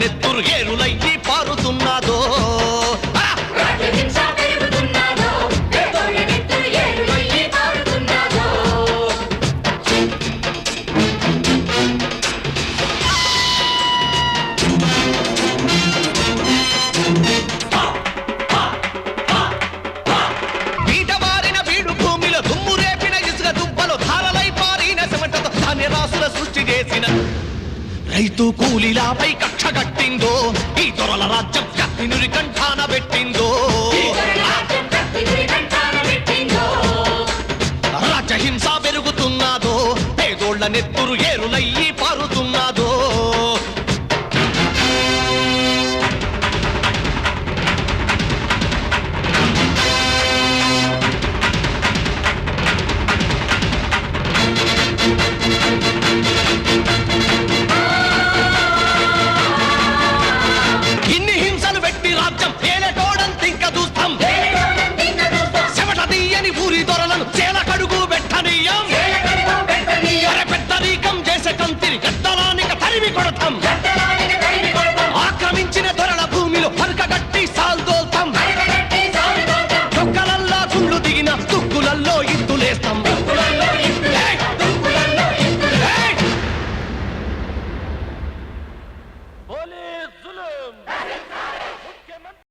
నెత్తురు ఏరులయ్యి పారుతున్నదో ఆ! రాజహింస పెరుగుతున్నదో పేదోళ్ళ నెత్తురు ఏరులయ్యి పారుతున్నదో బీటమారిన బీడు భూమిలో దుమ్ము రేపిన ఇసుక దుబ్బలు ధారలై పారిన చెమటతో ధాన్య రాసుల సృష్టి చేసిన రైతు కూలీలాపై కక్ష కట్టిందో ఈ దొరల రాజ్యం కత్తినురి కంఠాన పెట్టిందో. రాజ్యహింస పెరుగుతున్నదో పేదోళ్ళ నెత్తురు ఏరులయ్యి కంటి దొరలను చేల కడుగు పెట్టనీయం. పెద్ద రీకం చేసే కంతిని గద్దలానిక తరిమి కొడతాం.